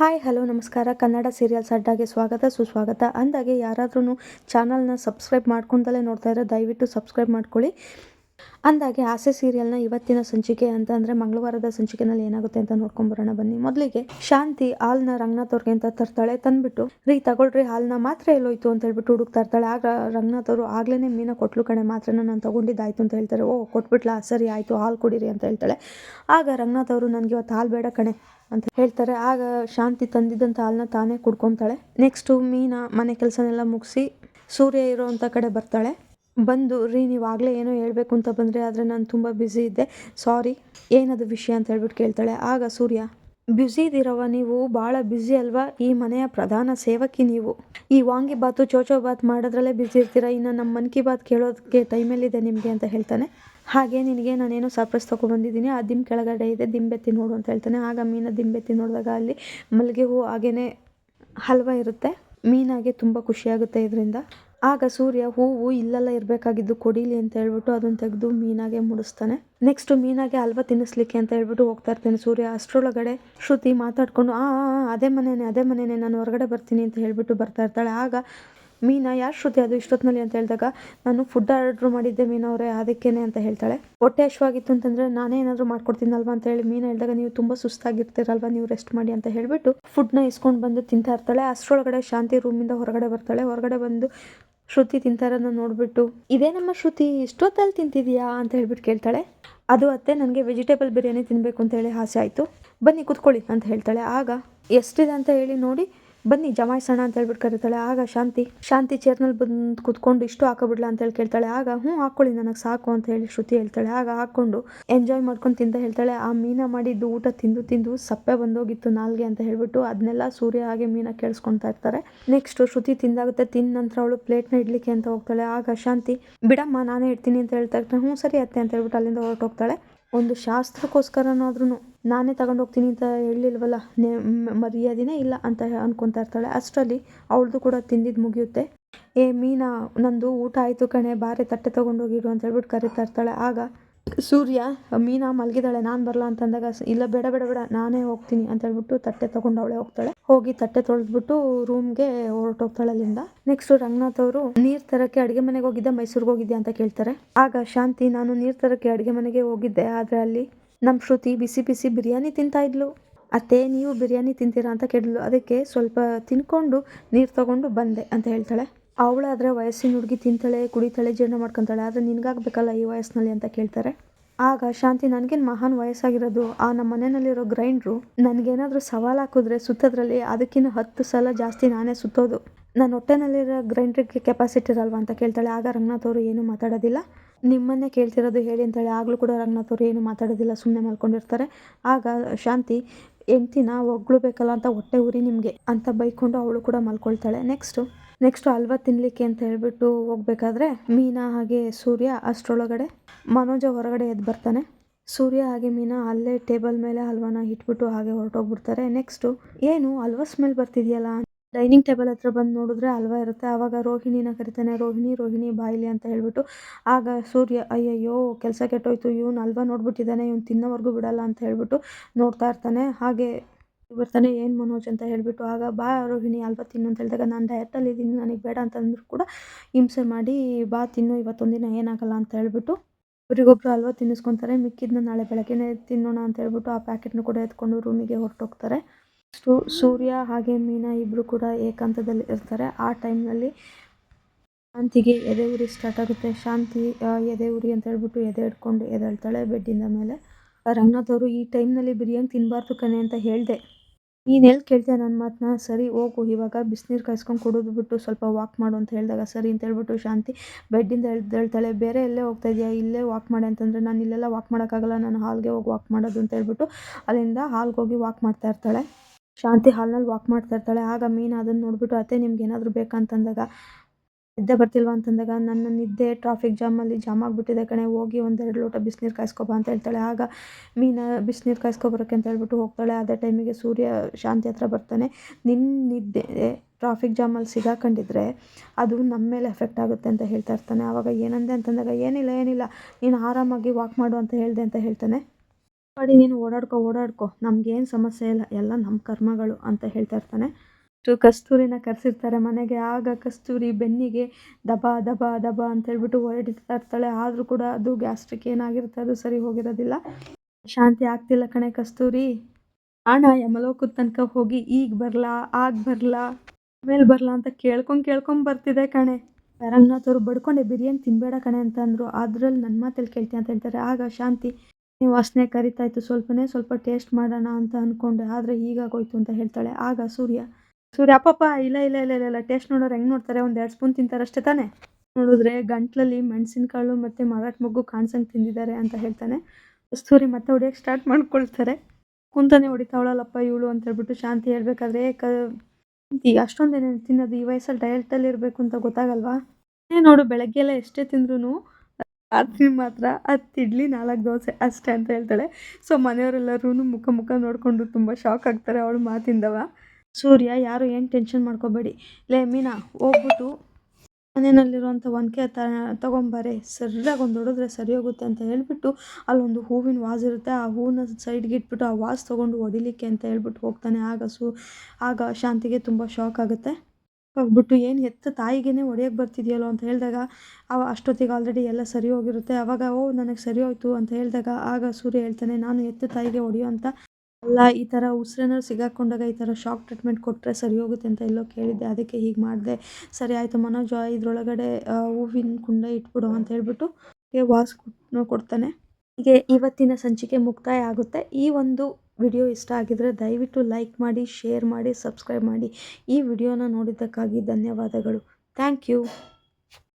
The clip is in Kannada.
ಹಾಯ್, ಹಲೋ, ನಮಸ್ಕಾರ. ಕನ್ನಡ ಸೀರಿಯಲ್ಸ್ ಅಡ್ಡಾಗೆ ಸ್ವಾಗತ, ಸುಸ್ವಾಗತ. ಅಂದಾಗೆ ಯಾರಾದ್ರೂ ಚಾನಲ್ನ ಸಬ್ಸ್ಕ್ರೈಬ್ ಮಾಡ್ಕೊಂಡಲೇ ನೋಡ್ತಾ ಇರೋ ದಯವಿಟ್ಟು ಸಬ್ಸ್ಕ್ರೈಬ್ ಮಾಡ್ಕೊಳ್ಳಿ. ಅಂದಾಗೆ ಆಸೆ ಸೀರಿಯಲ್ನ ಇವತ್ತಿನ ಸಂಚಿಕೆ ಅಂತ ಅಂದರೆ ಮಂಗಳವಾರದ ಸಂಚಿಕೆನಲ್ಲಿ ಏನಾಗುತ್ತೆ ಅಂತ ನೋಡ್ಕೊಂಬರೋಣ ಬನ್ನಿ. ಮೊದಲಿಗೆ ಶಾಂತಿ ಹಾಲ್ನ ರಂಗನಾಥ್ ಅವ್ರಿಗೆ ಅಂತ ತರ್ತಾಳೆ ತಂದ್ಬಿಟ್ಟು, ರೀ ತಗೊಳ್ರಿ ಹಾಲ್ನ ಮಾತ್ರ ಎಲ್ಲೋಯ್ತು ಅಂತ ಹೇಳ್ಬಿಟ್ಟು ಹುಡುಕ್ತಾ ಇರ್ತಾಳೆ ಆಗ ರಂಗನಾಥ್ ಅವರು ಆಗ್ಲೇ ಮೀನ ಕೊಟ್ಲು ಕಣೆ ಮಾತ್ರ ನಾನು ತಗೊಂಡಿದ್ದಾಯ್ತು ಅಂತ ಹೇಳ್ತಾರೆ. ಓ, ಕೊಟ್ಬಿಟ್ಲಾ? ಸರಿ, ಆಯಿತು, ಹಾಲು ಕುಡೀರಿ ಅಂತ ಹೇಳ್ತಾಳೆ. ಆಗ ರಂಗನಾಥ್ ಅವರು ನನಗೆ ಇವತ್ತು ಹಾಲು ಬೇಡ ಕಣೆ ಅಂತ ಹೇಳ್ತಾರೆ. ಆಗ ಶಾಂತಿ ತಂದಿದ್ದಂಥ ಹಾಲನ್ನ ತಾನೇ ಕುಡ್ಕೊತಾಳೆ. ನೆಕ್ಸ್ಟು ಮೀನಾ, ಮನೆ ಕೆಲಸನೆಲ್ಲ ಮುಗಿಸಿ ಸೂರ್ಯ ಇರೋವಂಥ ಕಡೆ ಬರ್ತಾಳೆ. ಬಂದು, ರೀ ನೀವು ಆಗಲೇ ಏನೋ ಹೇಳಬೇಕು ಅಂತ ಬಂದರೆ ಆದರೆ ನಾನು ತುಂಬ ಬ್ಯುಸಿ ಇದ್ದೆ. ಸಾರಿ ಏನದು ವಿಷಯ ಅಂತ ಹೇಳ್ಬಿಟ್ಟು ಕೇಳ್ತಾಳೆ. ಆಗ ಸೂರ್ಯ ಬ್ಯುಸಿ ಇದ್ದೀರವ ನೀವು. ಭಾಳ ಬ್ಯುಸಿ ಅಲ್ವಾ? ಈ ಮನೆಯ ಪ್ರಧಾನ ಸೇವಕಿ ನೀವು. ಈ ವಾಂಗಿ ಬಾತು, ಚೋಚೋ ಬಾತ್ ಮಾಡೋದ್ರಲ್ಲೇ ಬ್ಯುಸಿ ಇರ್ತೀರ? ಇನ್ನು ನಮ್ಮ ಮನ್ ಕಿ ಬಾತ್ ಕೇಳೋದಕ್ಕೆ ಟೈಮಲ್ಲಿದೆ ನಿಮಗೆ ಅಂತ ಹೇಳ್ತಾನೆ. ಹಾಗೆ ನಿನಗೆ ನಾನೇನು ಸರ್ಪ್ರೈಸ್ ತೊಗೊಬಂದಿದ್ದೀನಿ ಆ ದಿಮ್ ಕೆಳಗಡೆ ಇದೆ. ದಿಂಬೆತ್ತಿ ನೋಡು ಅಂತ ಹೇಳ್ತಾನೆ. ಆಗ ಮೀನ ದಿಂಬೆತ್ತಿ ನೋಡಿದಾಗ ಅಲ್ಲಿ ಮಲ್ಲಿಗೆ ಹೂ ಹಾಗೇ ಹಲ್ವ ಇರುತ್ತೆ. ಮೀನಾಗೆ ತುಂಬ ಖುಷಿಯಾಗುತ್ತೆ ಇದರಿಂದ. ಆಗ ಸೂರ್ಯ, ಹೂವು ಇಲ್ಲೆಲ್ಲ ಇರಬೇಕಾಗಿದ್ದು ಕೊಡೀಲಿ ಅಂತ ಹೇಳ್ಬಿಟ್ಟು ಅದನ್ನು ತೆಗೆದು ಮೀನಾಗೆ ಮುಡಿಸ್ತಾನೆ. ನೆಕ್ಸ್ಟ್ ಮೀನಾಗೆ ಹಲ್ವ ತಿನ್ನಿಸ್ಲಿಕ್ಕೆ ಅಂತ ಹೇಳ್ಬಿಟ್ಟು ಹೋಗ್ತಾ ಇರ್ತಾನೆ ಸೂರ್ಯ. ಅಷ್ಟರೊಳಗಡೆ ಶ್ರುತಿ ಮಾತಾಡ್ಕೊಂಡು, ಆ ಅದೇ ಮನೆನೇ ಅದೇ ಮನೆನೇ, ನಾನು ಹೊರಗಡೆ ಬರ್ತೀನಿ ಅಂತ ಹೇಳ್ಬಿಟ್ಟು ಬರ್ತಾ ಇರ್ತಾಳೆ. ಆಗ ಮೀನಾ, ಯಾರು ಶ್ರುತಿ ಅದು ಇಷ್ಟೊತ್ತಿನಲ್ಲಿ ಅಂತ ಹೇಳಿದಾಗ, ನಾನು ಫುಡ್ ಆರ್ಡ್ರ್ ಮಾಡಿದ್ದೆ ಮೀನಾ ಅವರೇ, ಅದಕ್ಕೇನೆ ಅಂತ ಹೇಳ್ತಾಳೆ. ಹೊಟ್ಟೆ ಹಶ್ವಾಗಿತ್ತು ಅಂತಂದರೆ, ನಾನೇ ಏನಾದರೂ ಮಾಡ್ಕೊಡ್ತೀನಲ್ವಾ ಅಂತ ಹೇಳಿ ಮೀನಾ ಹೇಳಿದಾಗ, ನೀವು ತುಂಬ ಸುಸ್ತಾಗಿರ್ತೀರಲ್ವಾ, ನೀವು ರೆಸ್ಟ್ ಮಾಡಿ ಅಂತ ಹೇಳಿಬಿಟ್ಟು ಫುಡ್ನ ಇಸ್ಕೊಂಡು ಬಂದು ತಿಂತಾ ಇರ್ತಾಳೆ. ಅಷ್ಟರೊಳಗಡೆ ಶಾಂತಿ ರೂಮಿಂದ ಹೊರಗಡೆ ಬರ್ತಾಳೆ. ಹೊರಗಡೆ ಬಂದು ಶ್ರುತಿ ತಿಂತಾರನ್ನ ನೋಡಿಬಿಟ್ಟು, ಇದೇ ನಮ್ಮ ಶ್ರುತಿ ಎಷ್ಟೊತ್ತಲ್ಲಿ ತಿಂತಿದೀಯಾ? ಅಂತ ಹೇಳ್ಬಿಟ್ಟು ಕೇಳ್ತಾಳೆ. ಅದು ಅತ್ತೆ ನನಗೆ ವೆಜಿಟೇಬಲ್ ಬಿರಿಯಾನಿ ತಿನ್ನಬೇಕು ಅಂತ ಹೇಳಿ ಆಸೆ ಆಯಿತು. ಬನ್ನಿ ಕುತ್ಕೊಳ್ಳಿ, ಅಂತ ಹೇಳ್ತಾಳೆ. ಆಗ ಎಷ್ಟಿದೆ ಅಂತ ಹೇಳಿ ನೋಡಿ ಬನ್ನಿ ಜಮಾಯಿಸೋಣ ಅಂತ ಹೇಳ್ಬಿಟ್ಟು ಕರೀತಾಳೆ. ಆಗ ಶಾಂತಿ ಶಾಂತಿ ಚೇರ್ನಲ್ಲಿ ಬಂದು ಕುತ್ಕೊಂಡು ಇಷ್ಟು ಹಾಕೋಬಿಡ್ಲಾ ಅಂತ ಹೇಳಿ ಕೇಳ್ತಾಳೆ. ಆಗ, ಹ್ಞೂ, ಹಾಕ್ಕೊಳ್ಳಿ, ನನಗೆ ಸಾಕು ಅಂತ ಹೇಳಿ ಶ್ರುತಿ ಹೇಳ್ತಾಳೆ. ಆಗ ಹಾಕ್ಕೊಂಡು ಎಂಜಾಯ್ ಮಾಡ್ಕೊಂಡು ತಿಂದ ಹೇಳ್ತಾಳೆ. ಆ ಮೀನ ಮಾಡಿದ್ದು ಊಟ ತಿಂದು ತಿಂದು ಸಪ್ಪೆ ಬಂದೋಗಿತ್ತು ನಾಲ್ಗೆ ಅಂತ ಹೇಳ್ಬಿಟ್ಟು ಅದನ್ನೆಲ್ಲ ಸೂರ್ಯ ಹಾಗೆ ಮೀನ ಕೇಳಿಸ್ಕೊಳ್ತಾ ಇರ್ತಾರೆ. ನೆಕ್ಸ್ಟ್ ಶ್ರುತಿ ತಿಂದಾಗುತ್ತೆ. ತಿಂದ ನಂತರ ಅವಳು ಪ್ಲೇಟ್ನ ಇಡ್ಲಿಕ್ಕೆ ಅಂತ ಹೋಗ್ತಾಳೆ. ಆಗ ಶಾಂತಿ, ಬಿಡಮ್ಮ, ನಾನೇ ಇಡ್ತೀನಿ ಅಂತ ಹೇಳ್ತಾ ಇರ್ತಾನೆ ಹ್ಞೂ, ಸರಿ ಅತ್ತೆ, ಅಂತ ಹೇಳ್ಬಿಟ್ಟು ಅಲ್ಲಿಂದ ಹೊರಟೋಗ್ತಾಳೆ. ಒಂದು ಶಾಸ್ತ್ರಕ್ಕೋಸ್ಕರನಾದ್ರೂ ನಾನೇ ತಗೊಂಡು ಹೋಗ್ತೀನಿ ಅಂತ ಹೇಳಿಲ್ವಲ್ಲ ಮರ್ಯಾದೆನೇ ಇಲ್ಲ ಅಂತ ಅನ್ಕೊತಾ ಇರ್ತಾಳೆ. ಅಷ್ಟರಲ್ಲಿ ಅವಳದು ಕೂಡ ತಿಂದಿದ್ದು ಮುಗಿಯುತ್ತೆ. ಏ, ಮೀನಾ, ನಂದು ಊಟ ಆಯಿತು ಕಣೆ, ಬಾರೆ ತಟ್ಟೆ ತೊಗೊಂಡೋಗಿರು ಅಂತ ಹೇಳ್ಬಿಟ್ಟು ಕರಿತಾ ಇರ್ತಾಳೆ. ಆಗ ಸೂರ್ಯ, ಮೀನಾ ಮಲಗಿದಾಳೆ ನಾನು ಬರಲ್ಲ ಅಂತಂದಾಗ, ಇಲ್ಲ ಬೇಡ ಬೇಡ ಬೇಡ, ನಾನೇ ಹೋಗ್ತೀನಿ ಅಂತ ಹೇಳ್ಬಿಟ್ಟು ತಟ್ಟೆ ತೊಗೊಂಡು ಅವಳೆ ಹೋಗ್ತಾಳೆ. ಹೋಗಿ ತಟ್ಟೆ ತೊಳೆದ್ಬಿಟ್ಟು ರೂಮ್ಗೆ ಹೊರಟೋಗ್ತಾಳೆ ಅಲ್ಲಿಂದ. ನೆಕ್ಸ್ಟ್ ರಂಗನಾಥ್ ಅವರು, ನೀರ್ ತರಕ್ಕೆ ಅಡುಗೆ ಮನೆಗೆ ಹೋಗಿದ್ದೆ ಮೈಸೂರಿಗೆ ಹೋಗಿದ್ದೆ ಅಂತ ಕೇಳ್ತಾರೆ. ಆಗ ಶಾಂತಿ, ನಾನು ನೀರ್ ತರಕ್ಕೆ ಅಡುಗೆ ಮನೆಗೆ ಹೋಗಿದ್ದೆ, ಆದರೆ ಅಲ್ಲಿ ನಮ್ಮ ಶ್ರುತಿ ಬಿಸಿ ಬಿಸಿ ಬಿರಿಯಾನಿ ತಿಂತಾ ಇದ್ಲು. ಅತ್ತೆ, ನೀವು ಬಿರಿಯಾನಿ ತಿಂತೀರಾ ಅಂತ ಕೇಳಿದ್ಲು. ಅದಕ್ಕೆ ಸ್ವಲ್ಪ ತಿನ್ಕೊಂಡು ನೀರು ತಗೊಂಡು ಬಂದೆ ಅಂತ ಹೇಳ್ತಾಳೆ. ಅವಳಾದರೆ ವಯಸ್ಸಿನ ಹುಡುಗಿ ತಿಂತಾಳೆ, ಕುಡಿತಾಳೆ ಜೀರ್ಣ ಮಾಡ್ಕೊತಾಳೆ, ಆದರೆ ನಿನಗಾಗಬೇಕಲ್ಲ ಈ ವಯಸ್ಸಿನಲ್ಲಿ ಅಂತ ಕೇಳ್ತಾರೆ. ಆಗ ಶಾಂತಿ ನನಗೇನು ಮಹಾನ್ ವಯಸ್ಸಾಗಿರೋದು, ಆ ನಮ್ಮ ಮನೆಯಲ್ಲಿರೋ ಗ್ರೈಂಡ್ರು ನನಗೇನಾದರೂ ಸವಾಲು ಹಾಕಿದ್ರೆ ಸುತ್ತೋದ್ರಲ್ಲಿ ಅದಕ್ಕಿಂತ ಹತ್ತು ಸಲ ಜಾಸ್ತಿ ನಾನೇ ಸುತ್ತೋದು. ನನ್ನ ಹೊಟ್ಟೆನಲ್ಲಿರೋ ಗ್ರೈಂಡ್ರಿಗೆ ಕೆಪಾಸಿಟಿ ಇರಲ್ವಾ ಅಂತ ಕೇಳ್ತಾಳೆ. ಆಗ ರಂಗನಾಥ್ ಅವರು ಏನೂ ಮಾತಾಡೋದಿಲ್ಲ. ನಿಮ್ಮನ್ನೇ ಕೇಳ್ತಿರೋದು ಹೇಳಿ ಅಂತೇಳಿ ಆಗಲೂ ಕೂಡ ರಂಗನಾಥ್ ಅವರು ಏನೂ ಮಾತಾಡೋದಿಲ್ಲ ಸುಮ್ಮನೆ ಮಲ್ಕೊಂಡಿರ್ತಾರೆ. ಆಗ ಶಾಂತಿ, ಹೆಂಡ್ತಿನ ಹೊಗಳ್ಬೇಕಲ್ಲ ಅಂತ ಹೊಟ್ಟೆ ಉರಿ ನಿಮಗೆ ಅಂತ ಬೈಕೊಂಡು ಅವಳು ಕೂಡ ಮಲ್ಕೊಳ್ತಾಳೆ. ನೆಕ್ಸ್ಟು ನೆಕ್ಸ್ಟು ಹಲ್ವ ತಿನ್ನಲಿಕ್ಕೆ ಅಂತ ಹೇಳಿಬಿಟ್ಟು ಹೋಗ್ಬೇಕಾದ್ರೆ ಮೀನಾ ಹಾಗೆ ಸೂರ್ಯ ಅಷ್ಟರೊಳಗಡೆ, ಮನೋಜ ಹೊರಗಡೆ ಎದ್ದು ಬರ್ತಾನೆ. ಸೂರ್ಯ ಹಾಗೆ ಮೀನಾ ಅಲ್ಲೇ ಟೇಬಲ್ ಮೇಲೆ ಹಲ್ವಾನ ಇಟ್ಬಿಟ್ಟು ಹಾಗೆ ಹೊರಟೋಗ್ಬಿಡ್ತಾರೆ. ನೆಕ್ಸ್ಟು ಏನು ಹಲ್ವ ಸ್ಮೆಲ್ ಬರ್ತಿದೆಯಲ್ಲ? ಡೈನಿಂಗ್ ಟೇಬಲ್ ಹತ್ರ ಬಂದು ನೋಡಿದ್ರೆ ಹಲ್ವ ಇರುತ್ತೆ. ಆವಾಗ ರೋಹಿಣಿನ ಕರಿತಾನೆ, ರೋಹಿಣಿ ರೋಹಿಣಿ ಬಾಯಿಲಿ ಅಂತ ಹೇಳ್ಬಿಟ್ಟು ಆಗ ಸೂರ್ಯ, ಅಯ್ಯಯ್ಯೋ, ಕೆಲಸ ಕೆಟ್ಟೋಯ್ತು, ಇವನು ಹಲ್ವ ನೋಡ್ಬಿಟ್ಟಿದ್ದಾನೆ, ಇವ್ನು ತಿನ್ನೋವರೆಗೂ ಬಿಡಲ್ಲ ಅಂತ ಹೇಳ್ಬಿಟ್ಟು ನೋಡ್ತಾ ಇರ್ತಾನೆ. ಹಾಗೆ ಬರ್ತಾನೆ, ಏನು ಮನೋಜ್? ಅಂತ ಹೇಳಿಬಿಟ್ಟು, ಆಗ, ಬಾ ರೋಹಿಣಿ ಅಲ್ವಾ ತಿನ್ನು ಅಂತ ಹೇಳಿದಾಗ, ನಾನು ಡಯಟಲ್ಲಿ ಇದ್ದೀನಿ ನನಗೆ ಬೇಡ ಅಂತಂದ್ರು ಕೂಡ ಹಿಂಸೆ ಮಾಡಿ, ಬಾ ತಿನ್ನು, ಇವತ್ತೊಂದಿನ ಏನಾಗಲ್ಲ ಅಂತ ಹೇಳಿಬಿಟ್ಟು ಇಬ್ಬರಿಗೊಬ್ರು ಅಲ್ವಾ ತಿನ್ನಿಸ್ಕೊತಾರೆ, ಮಿಕ್ಕಿದ್ನ ನಾಳೆ ಬೆಳಗ್ಗೆನೇ ತಿನ್ನೋಣ ಅಂತ ಹೇಳ್ಬಿಟ್ಟು, ಆ ಪ್ಯಾಕೆಟ್ನ ಕೂಡ ಎತ್ಕೊಂಡು ರೂಮಿಗೆ ಹೊರಟೋಗ್ತಾರೆ. ನೆಕ್ಸ್ಟು ಸೂರ್ಯ ಹಾಗೆ ಮೀನಾ ಇಬ್ಬರು ಕೂಡ ಏಕಾಂತದಲ್ಲಿ ಇರ್ತಾರೆ. ಆ ಟೈಮ್ನಲ್ಲಿ ಶಾಂತಿಗೆ ಎದೆ ಉರಿ ಸ್ಟಾರ್ಟ್ ಆಗುತ್ತೆ. ಶಾಂತಿ ಎದೆ ಉರಿ ಅಂತ ಹೇಳ್ಬಿಟ್ಟು ಎದೆ ಹಿಡ್ಕೊಂಡು ಎದ್ದೇಳ್ತಾಳೆ ಬೆಡ್ಡಿಂದ ಮೇಲೆ. ರಂಗನಾಥ್ ಅವರು, ಈ ಟೈಮ್ನಲ್ಲಿ ಬಿರಿಯಾನಿ ತಿನ್ನಬಾರ್ದು ಕಣೆ ಅಂತ ಹೇಳಿದೆ. ನೀನು ಎಲ್ಲಿ ಕೇಳ್ತೀಯ ನನ್ನ ಮಾತನ್ನ ಸರಿ, ಹೋಗು. ಇವಾಗ ಬಿಸಿನೀರು ಕಾಯಿಸ್ಕೊಂಡು ಕುಡಿದು ಬಿಟ್ಟು ಸ್ವಲ್ಪ ವಾಕ್ ಮಾಡು ಅಂತ ಹೇಳಿದಾಗ ಸರಿ ಅಂತ ಹೇಳ್ಬಿಟ್ಟು ಶಾಂತಿ ಬೆಡ್ಡಿಂದ ಎದ್ದೇಳ್ತಾಳೆ ಬೇರೆ ಎಲ್ಲೇ ಹೋಗ್ತಾ ಇದೆಯಾ? ಇಲ್ಲೇ ವಾಕ್ ಮಾಡಿ ಅಂತಂದರೆ ನಾನು ಇಲ್ಲೆಲ್ಲ ವಾಕ್ ಮಾಡೋಕ್ಕಾಗಲ್ಲ ನಾನು ಹಾಲ್ಗೆ ಹೋಗಿ ವಾಕ್ ಮಾಡೋದು ಅಂತ ಹೇಳ್ಬಿಟ್ಟು ಅಲ್ಲಿಂದ ಹಾಲ್ಗೆ ಹೋಗಿ ವಾಕ್ ಮಾಡ್ತಾ ಇರ್ತಾಳೆ. ಶಾಂತಿ ಹಾಲ್ನಲ್ಲಿ ವಾಕ್ ಮಾಡ್ತಾ ಇರ್ತಾಳೆ. ಆಗ ಮೀನು ಅದನ್ನು ನೋಡಿಬಿಟ್ಟು, ಅತ್ತೆ, ನಿಮ್ಗೆ ಏನಾದರೂ ಬೇಕಂತಂದಾಗ ನಿದ್ದೆ ಬರ್ತಿಲ್ವಾ ಅಂತಂದಾಗ ನನ್ನ ನಿದ್ದೆ ಟ್ರಾಫಿಕ್ ಜಾಮಲ್ಲಿ ಜಾಮ್ ಆಗಿಬಿಟ್ಟಿದೆ ಕಣೆ. ಹೋಗಿ ಒಂದೆರಡು ಲೋಟ ಬಿಸಿನೀರು ಕಾಯಿಸ್ಕೊಬಾ ಅಂತ ಹೇಳ್ತಾಳೆ. ಆಗ ಮೀನ ಬಿಸಿನೀರು ಕಾಯಿಸ್ಕೊಬರೋಕೆ ಅಂತ ಹೇಳ್ಬಿಟ್ಟು ಹೋಗ್ತಾಳೆ. ಅದೇ ಟೈಮಿಗೆ ಸೂರ್ಯ ಶಾಂತಿ ಹತ್ರ ಬರ್ತಾನೆ. ನಿನ್ನ ನಿದ್ದೆ ಟ್ರಾಫಿಕ್ ಜಾಮಲ್ಲಿ ಸಿಗಾಕೊಂಡಿದ್ರೆ ಅದು ನಮ್ಮ ಮೇಲೆ ಎಫೆಕ್ಟ್ ಆಗುತ್ತೆ ಅಂತ ಹೇಳ್ತಾ ಇರ್ತಾನೆ. ಆವಾಗ ಏನಂದೆ ಅಂತಂದಾಗ, ಏನಿಲ್ಲ ಏನಿಲ್ಲ, ನೀನು ಆರಾಮಾಗಿ ವಾಕ್ ಮಾಡು ಅಂತ ಹೇಳಿದೆ ಅಂತ ಹೇಳ್ತಾನೆ. ಮಾಡಿ ನೀನು ಓಡಾಡ್ಕೊ ಓಡಾಡ್ಕೊ. ನಮ್ಗೇನು ಸಮಸ್ಯೆ ಇಲ್ಲ. ಎಲ್ಲ ನಮ್ಮ ಕರ್ಮಗಳು ಅಂತ ಹೇಳ್ತಾ ಇರ್ತಾನೆ. ಅಷ್ಟು ಕಸ್ತೂರಿನ ಕರೆಸಿರ್ತಾರೆ ಮನೆಗೆ, ಆಗ ಕಸ್ತೂರಿ ಬೆನ್ನಿಗೆ ದಬ ದಬ ದಬ ಅಂತ ಹೇಳ್ಬಿಟ್ಟು ಹೊರಡಿತಾ ಇರ್ತಾಳೆ ಆದರೂ ಕೂಡ ಅದು ಗ್ಯಾಸ್ಟ್ರಿಕ್ ಏನಾಗಿರುತ್ತೆ, ಅದು ಸರಿ ಹೋಗಿರೋದಿಲ್ಲ. ಶಾಂತಿ ಆಗ್ತಿಲ್ಲ ಕಣೆ ಕಸ್ತೂರಿ. ಅಣ್ಣ ಯಮಲೋಕದ ತನಕ ಹೋಗಿ, ಈಗ ಬರಲಾ, ಆಗ ಬರಲಾ, ಆಮೇಲೆ ಬರಲಾ ಅಂತ ಕೇಳ್ಕೊಂಡು ಕೇಳ್ಕೊಂಡು ಬರ್ತಿದೆ ಕಣೆ. ರಂಗನಾಥ್ ಬಡ್ಕೊಂಡೆ ಬಿರಿಯಾನಿ ತಿನ್ನಬೇಡ ಕಣೆ ಅಂತ ಅಂದರು. ಅದ್ರಲ್ಲಿ ನನ್ನ ಮಾತಲ್ಲಿ ಕೇಳ್ತೀನಿ ಅಂತ ಹೇಳ್ತಾರೆ. ಆಗ ಶಾಂತಿ, ನೀವು ವಾಸನೆ ಕರಿತಾಯಿತ್ತು ಸ್ವಲ್ಪನೇ ಸ್ವಲ್ಪ ಟೇಸ್ಟ್ ಮಾಡೋಣ ಅಂತ ಅಂದ್ಕೊಂಡೆ ಆದರೆ ಹೀಗಾಗೋಯ್ತು ಅಂತ ಹೇಳ್ತಾಳೆ. ಆಗ ಸೂರ್ಯ ಸೂರ್ಯ, ಅಪ್ಪಪ್ಪ, ಇಲ್ಲ ಇಲ್ಲ ಇಲ್ಲ ಇಲ್ಲ ಇಲ್ಲ ಟೇಸ್ಟ್ ನೋಡೋರು ಹೆಂಗೆ ನೋಡ್ತಾರೆ? ಒಂದು ಎರಡು ಸ್ಪೂನ್ ತಿಂತಾರೆ ಅಷ್ಟೇ ತಾನೆ? ನೋಡಿದ್ರೆ ಗಂಟ್ಲಲ್ಲಿ ಮೆಣಸಿನಕಾಳು ಮತ್ತು ಮರಾಠ ಮಗ್ಗು ಕಾಣ್ಸಂಗೆ ತಿಂದಿದ್ದಾರೆ ಅಂತ ಹೇಳ್ತಾನೆ. ಸೂರಿ ಮತ್ತೆ ಹೊಡಿಯೋಕ್ಕೆ ಸ್ಟಾರ್ಟ್ ಮಾಡ್ಕೊಳ್ತಾರೆ. ಕುಂತಾನೆ ಹೊಡಿತಾವಳಲ್ಲಪ್ಪ ಇವಳು ಅಂತ ಹೇಳ್ಬಿಟ್ಟು ಶಾಂತಿ ಹೇಳ್ಬೇಕಾದ್ರೆ ಕ, ಈ ಅಷ್ಟೊಂದೇನೆ ತಿನ್ನೋದು? ಈ ವಯಸ್ಸಲ್ಲಿ ಡಯಟಲ್ಲಿ ಇರಬೇಕು ಅಂತ ಗೊತ್ತಾಗಲ್ವಾ? ಏ ನೋಡು ಬೆಳಗ್ಗೆ ಎಲ್ಲ ಎಷ್ಟೇ ತಿಂದ್ರೂ ರಾತ್ರಿ ಮಾತ್ರ ಹತ್ತು ಇಡ್ಲಿ, ನಾಲ್ಕು ದೋಸೆ ಅಷ್ಟೇ ಅಂತ ಹೇಳ್ತಾಳೆ. ಸೊ ಮನೆಯವರೆಲ್ಲರೂ ಮುಖ ಮುಖ ನೋಡಿಕೊಂಡು ತುಂಬ ಶಾಕ್ ಆಗ್ತಾರೆ. ಅವಳು ಮಾತಿಂದವ. ಸೂರ್ಯ, ಯಾರು ಏನು ಟೆನ್ಷನ್ ಮಾಡ್ಕೋಬೇಡಿ. ಲೇ, ಮೀನಾ, ಹೋಗ್ಬಿಟ್ಟು ಮನೆಯಲ್ಲಿರುವಂಥ ಒನಕೆ ತ ತೊಗೊಂಬಾರೆ ಸರಿಯಾಗಿ ಒಂದು ಹೊಡೆದ್ರೆ ಸರಿ ಹೋಗುತ್ತೆ ಅಂತ ಹೇಳ್ಬಿಟ್ಟು ಅಲ್ಲೊಂದು ಹೂವಿನ ವಾಸ್ ಇರುತ್ತೆ. ಆ ಹೂವಿನ ಸೈಡ್ಗೆ ಇಟ್ಬಿಟ್ಟು ಆ ವಾಸ್ ತೊಗೊಂಡು ಹೊಡಿಲಿಕ್ಕೆ ಅಂತ ಹೇಳ್ಬಿಟ್ಟು ಹೋಗ್ತಾನೆ. ಆಗ ಸು, ಆಗ ಶಾಂತಿಗೆ ತುಂಬ ಶಾಕ್ ಆಗುತ್ತೆ. ಹೋಗ್ಬಿಟ್ಟು ಏನು ಎತ್ತ ತಾಯಿಗೇನೆ ಹೊಡೆಯೋಕ್ಕೆ ಬರ್ತಿದೆಯಲ್ಲೋ ಅಂತ ಹೇಳಿದಾಗ, ಅವ ಅಷ್ಟೊತ್ತಿಗೆ ಆಲ್ರೆಡಿ ಎಲ್ಲ ಸರಿ ಹೋಗಿರುತ್ತೆ. ಅವಾಗ, ಓ, ನನಗೆ ಸರಿ ಹೋಯ್ತು ಅಂತ ಹೇಳಿದಾಗ, ಆಗ ಸೂರ್ಯ ಹೇಳ್ತಾನೆ, ನಾನು ಎತ್ತ ತಾಯಿಗೆ ಹೊಡೆಯೋ ಅಂತ ಅಲ್ಲ, ಈ ಥರ ಉಸಿರೇನಾದ್ರು ಸಿಗಾಕೊಂಡಾಗ ಈ ಥರ ಶಾಕ್ ಟ್ರೀಟ್ಮೆಂಟ್ ಕೊಟ್ಟರೆ ಸರಿ ಹೋಗುತ್ತೆ ಅಂತ ಎಲ್ಲೋ ಕೇಳಿದ್ದೆ. ಅದಕ್ಕೆ ಹೀಗೆ ಮಾಡಿದೆ. ಸರಿ ಆಯಿತು ಮನೋಜ, ಇದರೊಳಗಡೆ ಹೂವಿನ ಕುಂಡ ಇಟ್ಬಿಡು ಅಂತ ಹೇಳ್ಬಿಟ್ಟು ವಾಸ್ ಕೊಡ್ತಾನೆ. ಹೀಗೆ ಇವತ್ತಿನ ಸಂಚಿಕೆ ಮುಕ್ತಾಯ ಆಗುತ್ತೆ. ಈ ಒಂದು ವಿಡಿಯೋ ಇಷ್ಟ ಆಗಿದರೆ ದಯವಿಟ್ಟು ಲೈಕ್ ಮಾಡಿ, ಶೇರ್ ಮಾಡಿ, ಸಬ್ಸ್ಕ್ರೈಬ್ ಮಾಡಿ. ಈ ವಿಡಿಯೋನ ನೋಡಿದ್ದಕ್ಕಾಗಿ ಧನ್ಯವಾದಗಳು. Thank you.